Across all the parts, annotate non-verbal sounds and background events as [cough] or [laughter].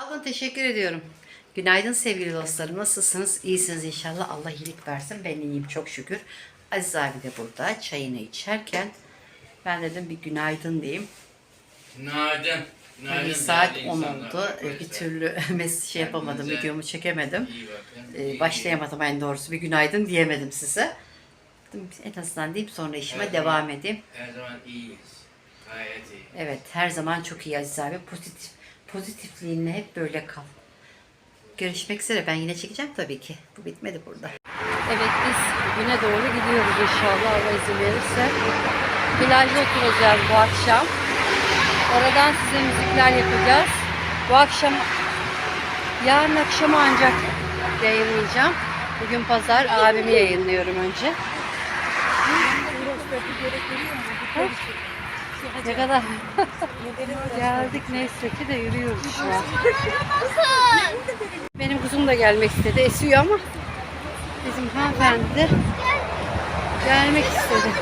Abla teşekkür ediyorum. Günaydın sevgili dostlarım. Nasılsınız? İyisiniz inşallah. Allah iyilik versin. Ben iyiyim çok şükür. Aziz abi de burada çayını içerken ben dedim bir günaydın diyeyim. Günaydın. Günaydın. Bir saat değerli 10 insanlar, oldu. Bir türlü [laughs] mes şey yapamadım. Videomu çekemedim. Ee, başlayamadım en doğrusu. Bir günaydın diyemedim size. Dedim, En azından deyip sonra işime Evet. devam edeyim. Her zaman iyiyiz. Gayet iyi. Evet her zaman çok iyi Aziz abi. Pozitif, pozitifliğinle hep böyle kal. Görüşmek üzere. Ben yine çekeceğim tabii ki. Bu bitmedi burada. Evet biz güne doğru gidiyoruz inşallah Allah izin verirse. Plajda oturacağız bu akşam. Oradan size müzikler yapacağız. Bu akşam yarın akşam ancak yayınlayacağım. Bugün pazar abimi yayınlıyorum önce. Ne kadar [laughs] geldik neyse ki de yürüyoruz şu an. Benim kuzum da gelmek istedi. Esiyor ama bizim hanımefendi de gelmek istedi.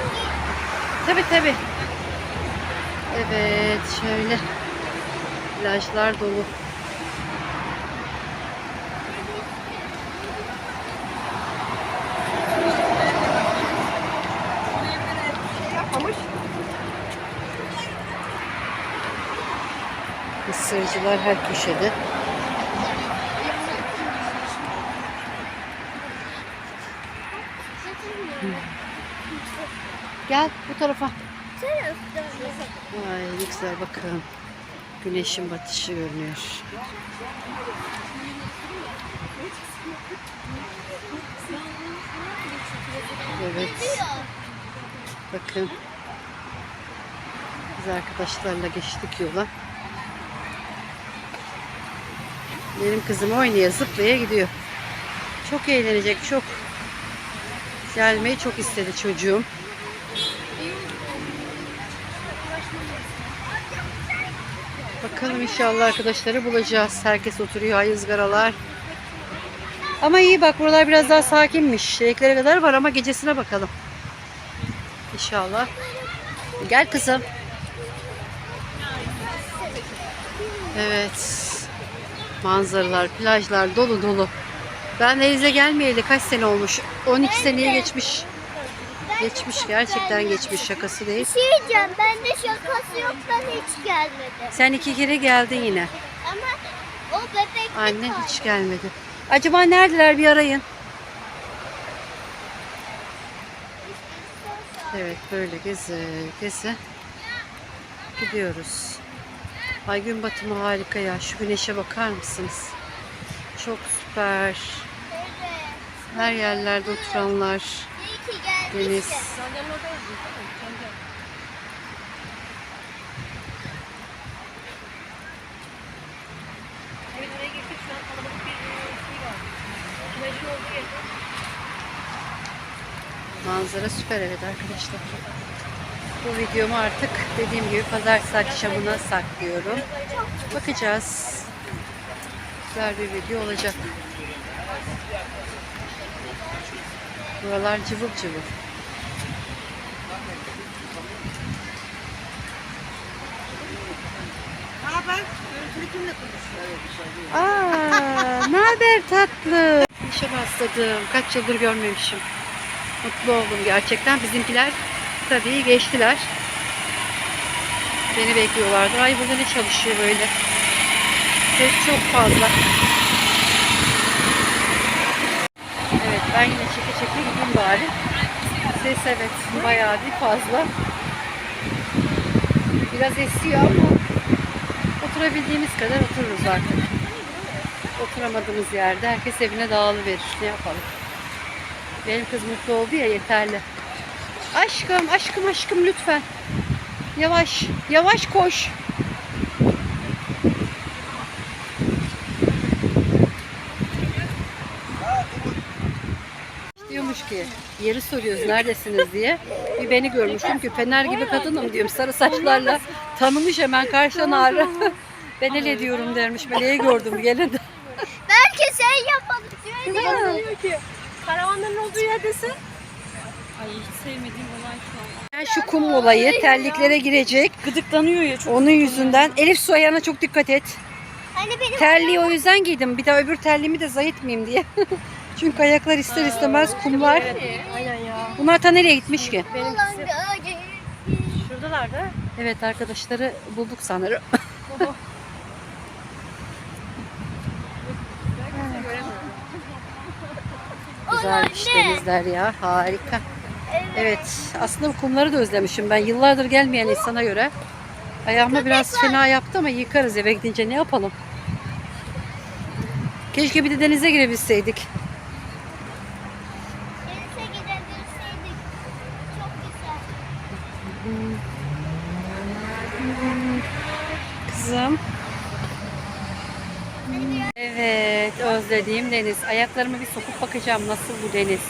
Tabi tabi. Evet şöyle plajlar dolu. Mısırcılar her köşede. Gel bu tarafa. Ay ne güzel bakın. Güneşin batışı görünüyor. Evet. Bakın. Biz arkadaşlarla geçtik yola. Benim kızım oynaya zıplaya gidiyor. Çok eğlenecek çok. Gelmeyi çok istedi çocuğum. Bakalım inşallah arkadaşları bulacağız. Herkes oturuyor ızgaralar. Ama iyi bak buralar biraz daha sakinmiş. Şeyklere kadar var ama gecesine bakalım. İnşallah. Gel kızım. Evet. Manzaralar, plajlar dolu dolu. Ben denize gelmeyeli kaç sene olmuş? 12 seneye geçmiş. Geçmiş gerçekten geçmiş şakası değil. Bir şey diyeceğim. Bende şakası yok. Ben hiç gelmedi. Sen iki kere geldin yine. Ama o bebek Anne hiç gelmedi. Acaba neredeler bir arayın. Evet böyle gezi gezi gidiyoruz. Ay gün batımı harika ya. Şu güneşe bakar mısınız? Çok süper. Her yerlerde oturanlar. Deniz. Manzara süper evet arkadaşlar. Bu videomu artık dediğim gibi pazartesi akşamına saklıyorum. Bakacağız. Güzel bir video olacak. Buralar cıvıl cıvıl. Aa, ne haber tatlı? İşe başladım. Kaç yıldır görmemişim. Mutlu oldum gerçekten. Bizimkiler tabii geçtiler. Beni bekliyorlardı. Ay burada ne çalışıyor böyle? Ses çok fazla. Evet ben yine çeke çeke gideyim bari. Ses evet bayağı bir fazla. Biraz esiyor ama oturabildiğimiz kadar otururuz artık. Oturamadığımız yerde herkes evine dağılıverir. Ne yapalım? Benim kız mutlu oldu ya yeterli. Aşkım, aşkım, aşkım lütfen. Yavaş, yavaş koş. Diyormuş ki yeri soruyoruz neredesiniz diye. Bir beni görmüş çünkü fener gibi kadınım diyorum sarı saçlarla. Tanımış hemen karşıdan ağrı. [laughs] ben ele diyorum dermiş. Meleği gördüm gelin. Belki sen yapmadın. Diyor ki karavanların olduğu yerdesin. Ay hiç sevmediğim olay şu an. Ben şu kum olayı terliklere girecek. Gıdıklanıyor ya çok. Onun yüzünden Elif su ayağına çok dikkat et. Hani benim Terliği o yüzden giydim. Bir de öbür terliğimi de zayıtmayayım diye. [laughs] Çünkü ayaklar ister istemez kumlar. Aynen ya. Bunlar ta nereye gitmiş ki? Şuradalar da. Evet arkadaşları bulduk sanırım. [laughs] Güzelmiş denizler ya. Harika. Evet. Aslında bu kumları da özlemişim ben. Yıllardır gelmeyen insana göre. Ayağıma biraz fena yaptı ama yıkarız eve gidince ne yapalım. Keşke bir de denize girebilseydik. Denize gidebilseydik. Çok güzel. Kızım. Evet özlediğim deniz. Ayaklarımı bir sokup bakacağım nasıl bu deniz.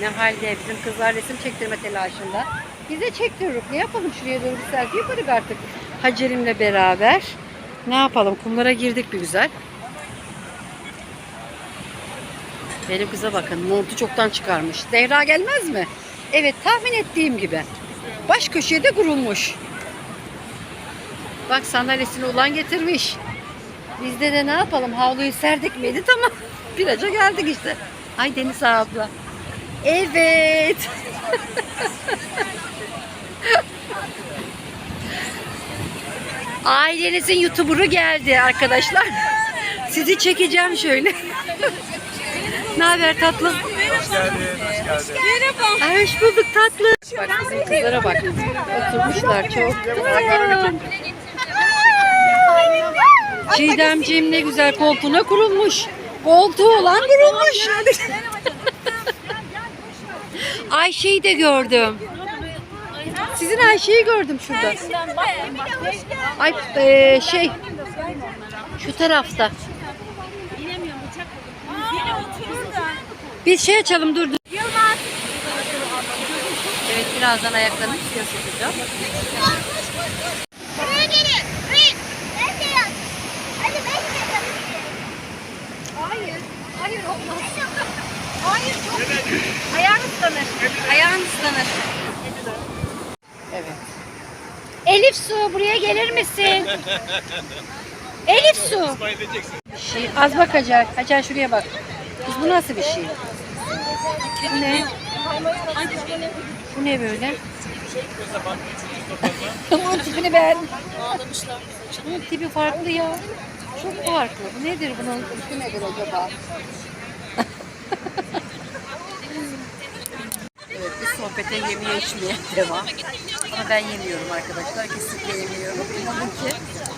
Ne halde bizim kızlar resim çektirme telaşında. Biz de. Ne yapalım şuraya doğru bir selfie yaparız artık. Hacer'imle beraber. Ne yapalım kumlara girdik bir güzel. Benim kıza bakın montu çoktan çıkarmış. Zehra gelmez mi? Evet tahmin ettiğim gibi. Baş köşeye de kurulmuş. Bak sandalyesini ulan getirmiş. Bizde de ne yapalım havluyu serdik miydi tamam. [laughs] Viraja geldik işte. Ay Deniz abla. Evet. Ailenizin YouTuber'ı geldi arkadaşlar. Sizi çekeceğim şöyle. ne haber tatlı? Hoş geldin, hoş geldin. Ay, hoş bulduk tatlı. Bak bizim kızlara bak. Oturmuşlar çok. Çiğdemciğim ne güzel koltuğuna kurulmuş. Koltuğu olan kurulmuş. Ayşe'yi de gördüm. Sizin Ayşe'yi gördüm şurada. Ay e, şey şu tarafta. Bir şey açalım dur dur. Evet birazdan ayaklarını suya sokacağım. Hayır. Hayır olmaz. Hayır çok Ayağın ıslanır. Ayağın ıslanır. Evet. Elif Su buraya gelir misin? Elif Su. Şey, az bak Hacer. Hacer şuraya bak. Kız bu nasıl bir şey? Bu ne? Bu ne böyle? Bunun tipini beğendim. Bunun tipi farklı ya. Çok farklı. Bu nedir bunun tipi nedir acaba? [laughs] Sohbete yemeye içmeye devam. Ama ben yemiyorum arkadaşlar. Kesinlikle yemiyorum. İnanın ki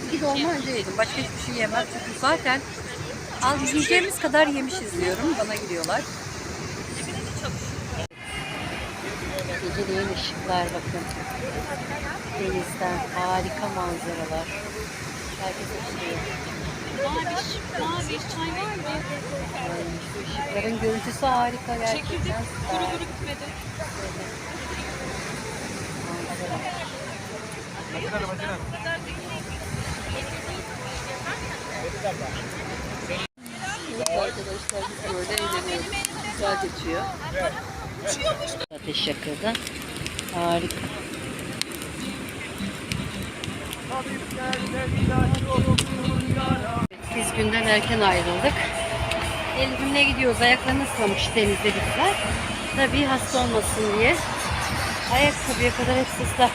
iki dolma önce. Başka hiçbir şey yemem. Çünkü zaten al yiyeceğimiz kadar yemişiz diyorum. Bana gidiyorlar. Geceleyin ışıklar bakın. Denizden harika manzaralar. Herkes oturuyor. Mavi çay var mı? Işıkların görüntüsü harika gerçekten. Çekildik. Kuru kuru gitmedi. Arkadaşlar biz böyle eğleniyoruz. Güzel geçiyor. Ateş yakıldı. Harika. Biz günden erken ayrıldık. Elif'imle gidiyoruz. Ayaklarını ıslamış denizde bizler. Tabii hasta olmasın diye. Ayakkabıya kadar hepsi ıslak.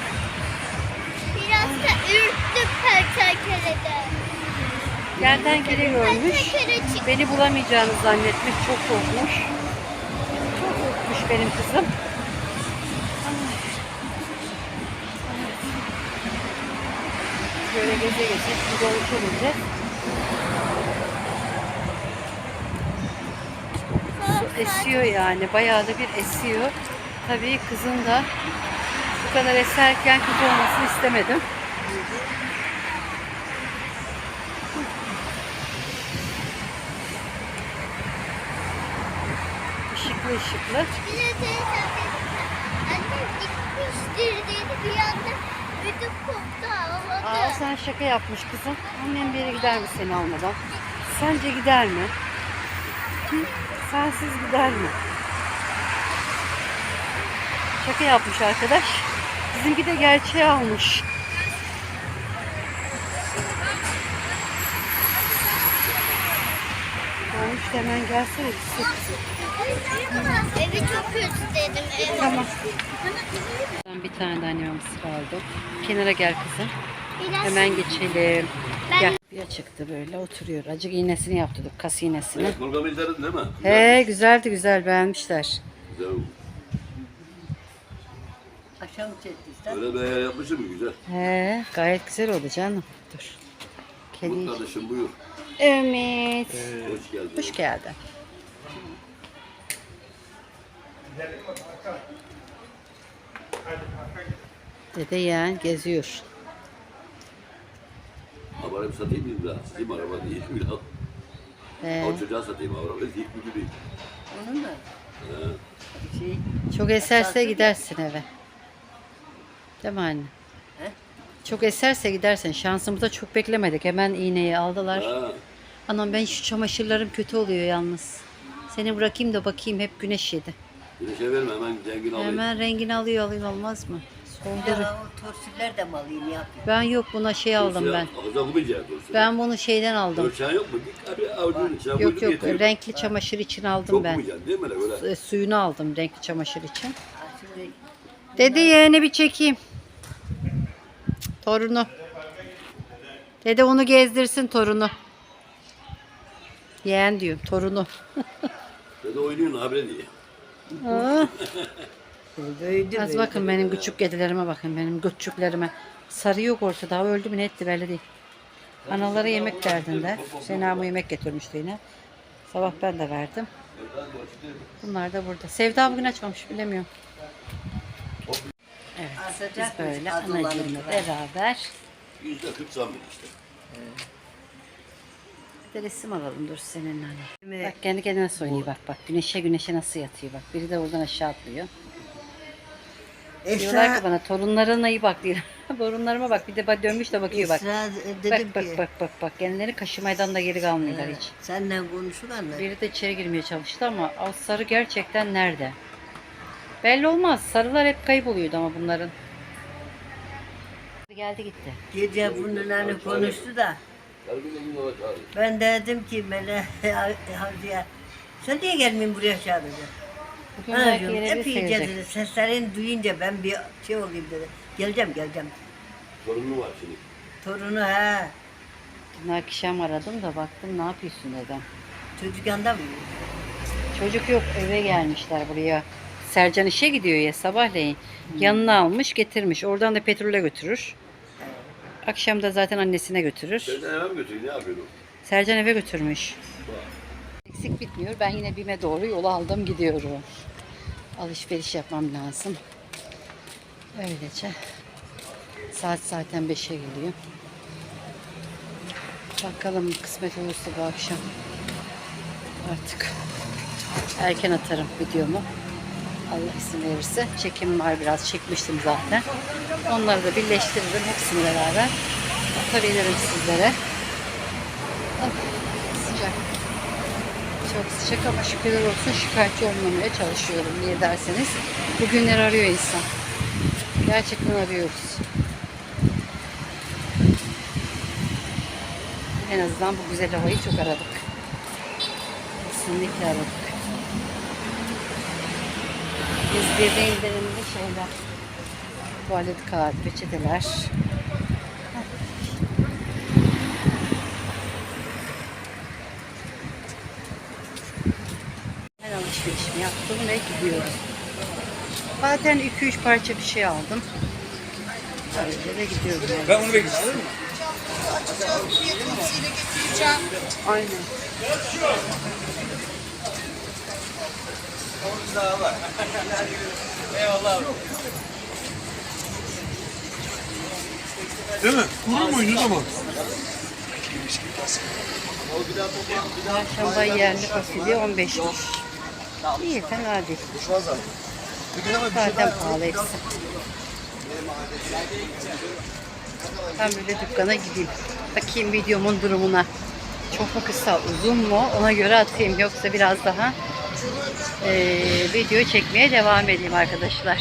Biraz da ürktüm kertenkeleden. Kertenkele görmüş. Beni bulamayacağını zannetmiş. Çok korkmuş. Çok korkmuş benim kızım. Böyle geze geze bir doluşa bineceğiz. Su esiyor yani. Bayağı da bir esiyor. Tabii kızın da bu kadar eserken kötü olmasını istemedim. Işıklı ışıklı. Aa, sen şaka yapmış kızım. Annem bir yere gider mi seni almadan? Sence gider mi? Hı? Sensiz gider mi? Şaka yapmış arkadaş. Bizimki de gerçeği almış. Olmuş hemen gelsene. Evi çok özledim. Evi. Tamam. Ben bir tane de anneme mısır aldım. Kenara gel kızım. Hemen geçelim. Bir çıktı böyle oturuyor. Acık iğnesini yaptırdık. Kas iğnesini. Programı izledin değil mi? He güzeldi güzel beğenmişler. Güzel. Akşam çekti Öyle bir ayar yapmışım güzel. He gayet güzel oldu canım. Dur. Kedi. Umut kardeşim buyur. Ümit. Hoş geldin. Hoş geldin. Dede yeğen geziyor. Arabayı satayım mı biraz? Satayım araba değil mi ya? He. O çocuğa satayım arabayı değil mi gibi. Onun da şey Çok eserse gidersin eve. Değil mi anne? He? Çok eserse gidersin. Şansımızda çok beklemedik. Hemen iğneyi aldılar. Ha. Anam ben şu çamaşırlarım kötü oluyor yalnız. Seni bırakayım da bakayım hep güneş yedi. Şey verme hemen zengin alayım. Hemen rengini alıyor alıyor olmaz mı? Soldur. daha o torsiller de mi alayım ne yapayım? Ben yok buna şey aldım ben. Ağzına. Ben bunu şeyden aldım. Ölçen yok mu? Git abi avucunun içine Yok yok getir. renkli çamaşır için aldım Çok ben. okumayacaksın değil mi öyle? Öyle. E, Suyunu aldım renkli çamaşır için. Ha, Şimdi Dede yeğeni bir çekeyim. Torunu. Dede onu gezdirsin torunu. Yeğen diyor torunu. [laughs] Dede oynuyorsun habire diye. Aa, [laughs] Az bakın benim küçük kedilerime bakın benim küçüklerime. Sarı yok ortada öldü mü ne etti belli değil. Anaları yemek derdinde. Hüseyin abi yemek getirmişti yine. Sabah ben de verdim. Bunlar da burada. Sevda bugün açmamış bilemiyorum. Evet biz Asacak böyle anacığımla beraber Yüzde kırk zam işte. bir de resim alalım dur seninle anne. Bak kendi kendine soyunuyor bak bak. Güneşe güneşe nasıl yatıyor bak. Biri de oradan aşağı atlıyor. Diyorlar ki Esra, bana torunlarına iyi bak diyor. [laughs] Torunlarıma bak bir de bak dönmüş de bakıyor bak. Esra Bak dedim bak ki bak bak bak. Kendileri kaşımaydan da geri kalmıyorlar hiç. seninle konuşurlar mı? Biri de içeri girmeye çalıştı ama o sarı gerçekten nerede? Belli olmaz. Sarılar hep kayboluyordu ama bunların. Geldi gitti. Gece bununla konuştu da ben dedim ki Mele [laughs] Hacı'ya sen niye gelmiyorsun buraya çağıracak? Bugün belki Anacığım yine bir hep dedi. Seslerini duyunca ben bir şey olayım dedi. Geleceğim geleceğim. Sorunu var şimdi. Torunu ha. Dün akşam aradım da baktım ne yapıyorsun dedim. Çocuk yanında mı? Çocuk yok eve gelmişler buraya. Sercan işe gidiyor ya sabahleyin. Yanına almış getirmiş. Oradan da petrole götürür. Akşam da zaten annesine götürür. Sen eve mi götürüyorsun? Ne yapıyorsun? Sercan eve götürmüş. Eksik bitmiyor. Ben yine BİM'e doğru yol aldım gidiyorum. Alışveriş yapmam lazım. Öylece. Saat zaten 5'e geliyor. Bakalım kısmet olursa bu akşam. Artık erken atarım videomu. Allah izin verirse. Çekim var biraz çekmiştim zaten. Onları da birleştiririm hepsini beraber. Atabilirim sizlere. Sıcak. Çok sıcak ama şükürler olsun şikayetçi olmamaya çalışıyorum. Niye derseniz bugünler arıyor insan. Gerçekten arıyoruz. En azından bu güzel havayı çok aradık. Kesinlikle aradık. Biz indirimli şeyler. Tuvalet kağıt, peçeteler. Ben yaptım ve gidiyorum. Zaten 2-3 parça bir şey aldım. Öyle de gidiyorum. Yani. Ben onu bekliyorum. Aynen. Değil mi? Kurur muydu zaman? Çarşamba yerli fasulye 15'miş. İyi fena değil. Zaten pahalı hepsi. Ben böyle dükkana gideyim. Bakayım videomun durumuna. Çok mu kısa, uzun mu? Ona göre atayım. Yoksa biraz daha eee, video çekmeye devam edeyim arkadaşlar.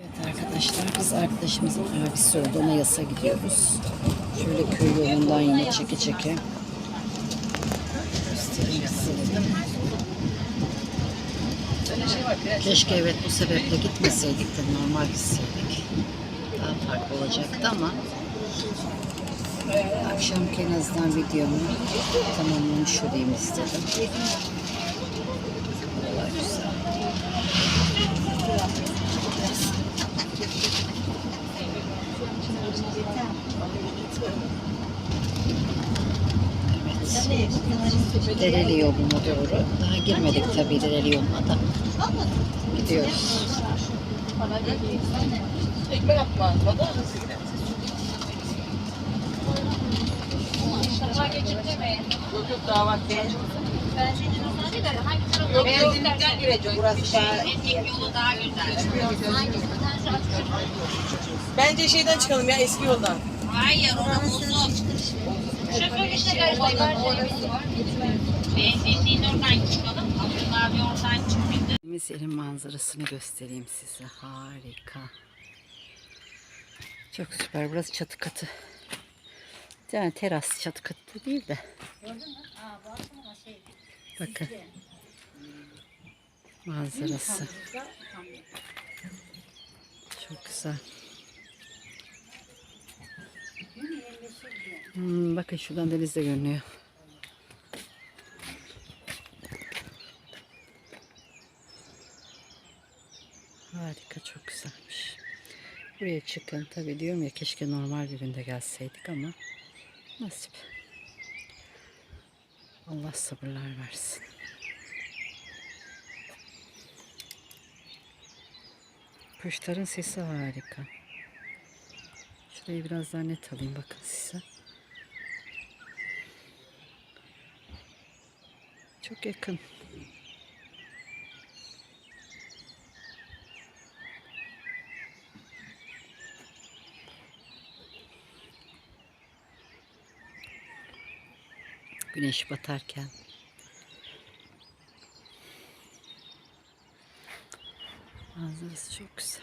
Evet arkadaşlar biz arkadaşımızın abisi öldü. Ona yasa gidiyoruz. Şöyle köy yolundan yine çeke çeke. göstereyim size. Keşke evet bu sebeple gitmeseydik de normal gitseydik. Daha farklı olacaktı ama akşamki en videomu tamamlamış olayım istedim. Buralar. Evet. Dereli yoluna doğru. Daha girmedik tabii Dereli yoluna da. Gidiyoruz. Benzinlikten girecek burası daha. Bence şeyden çıkalım ya eski yoldan. Hayır orası uzun. Şoför işte karıştı. Benzinliğin oradan çıkalım. Abdullah abi oradan çıkıyor. Misel'in manzarasını göstereyim size. Harika. Çok süper. Burası çatı katı. Yani teras çatı katı değil de. Bakın. Manzarası. Çok güzel. Hmm, bakın şuradan deniz de görünüyor. Harika, çok güzelmiş. Buraya çıkın. Tabii diyorum ya keşke normal bir günde gelseydik ama nasip. Allah sabırlar versin. Kuşların sesi harika. Şurayı biraz daha net alayım bakın size. Çok yakın. Güneş batarken. Manzarası çok güzel.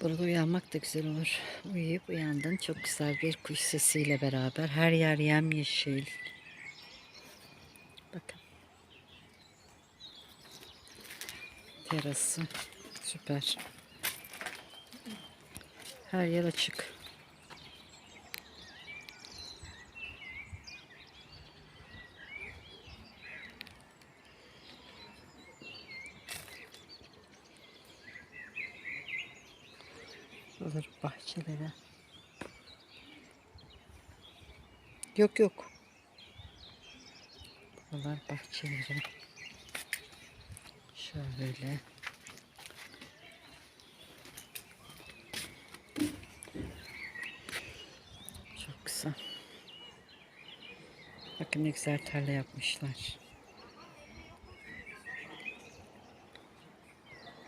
Burada uyanmak da güzel olur. Uyuyup uyandın. Çok güzel bir kuş sesiyle beraber. Her yer yemyeşil. Bakın. Terası. Süper. Her yer açık. Buraları bahçelere. Yok yok. Buralar bahçeleri. Şöyle. Çok güzel. Bakın ne güzel tarla yapmışlar.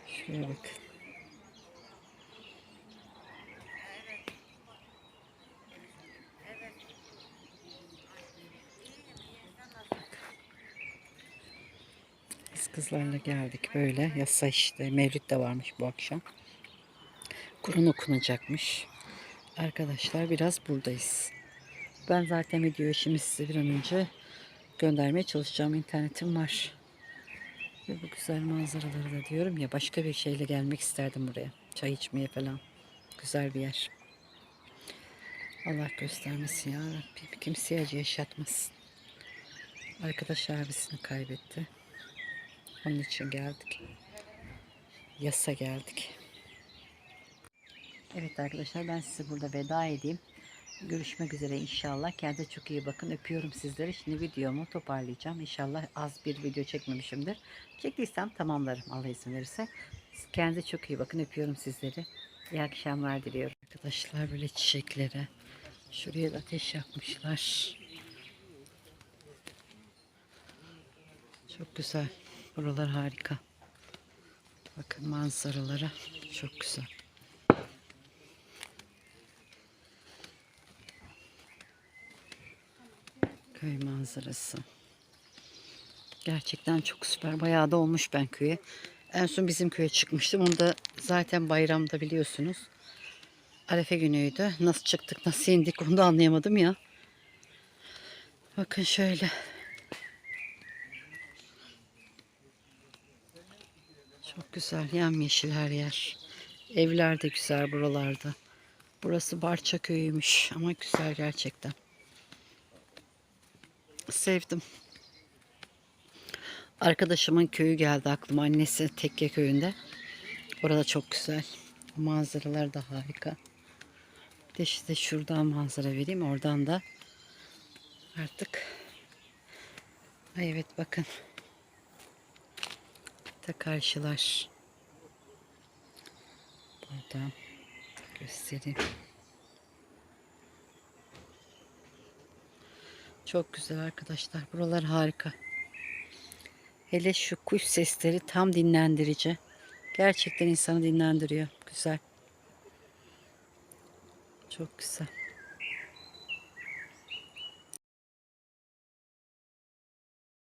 Şuraya bakın. Biz kızlarla geldik böyle. Yasa işte. Mevlüt de varmış bu akşam. Kur'an okunacakmış. Arkadaşlar biraz buradayız. Ben zaten videoyu şimdi size bir an önce göndermeye çalışacağım. İnternetim var. Ve bu güzel manzaraları da diyorum ya başka bir şeyle gelmek isterdim buraya. Çay içmeye falan. Güzel bir yer. Allah göstermesin ya Rabbim. Kimseye acı yaşatmasın. Arkadaş abisini kaybetti. Onun için geldik. Yasa geldik. Evet arkadaşlar ben size burada veda edeyim. Görüşmek üzere inşallah. Kendinize çok iyi bakın. Öpüyorum sizleri. Şimdi videomu toparlayacağım. İnşallah az bir video çekmemişimdir. Çektiysem tamamlarım Allah izin verirse. Kendinize çok iyi bakın. Öpüyorum sizleri. İyi akşamlar diliyorum. Arkadaşlar böyle çiçeklere. Şuraya da ateş yakmışlar. Çok güzel. Buralar harika. Bakın manzaralara çok güzel. Köy manzarası. Gerçekten çok süper. Bayağı da olmuş ben köye. En son bizim köye çıkmıştım. Onu da zaten bayramda biliyorsunuz. Arefe günüydü. Nasıl çıktık, nasıl indik onu da anlayamadım ya. Bakın şöyle. Çok güzel yemyeşil her yer. Evler de güzel buralarda. Burası Barça köyüymüş ama güzel gerçekten. Sevdim. Arkadaşımın köyü geldi aklıma. Annesi Tekke köyünde. Orada çok güzel. Manzaralar da harika. Bir de işte şuradan manzara vereyim. Oradan da artık evet bakın. Da karşılar. Buradan göstereyim. Çok güzel arkadaşlar. Buralar harika. Hele şu kuş sesleri tam dinlendirici. Gerçekten insanı dinlendiriyor. Güzel. Çok güzel.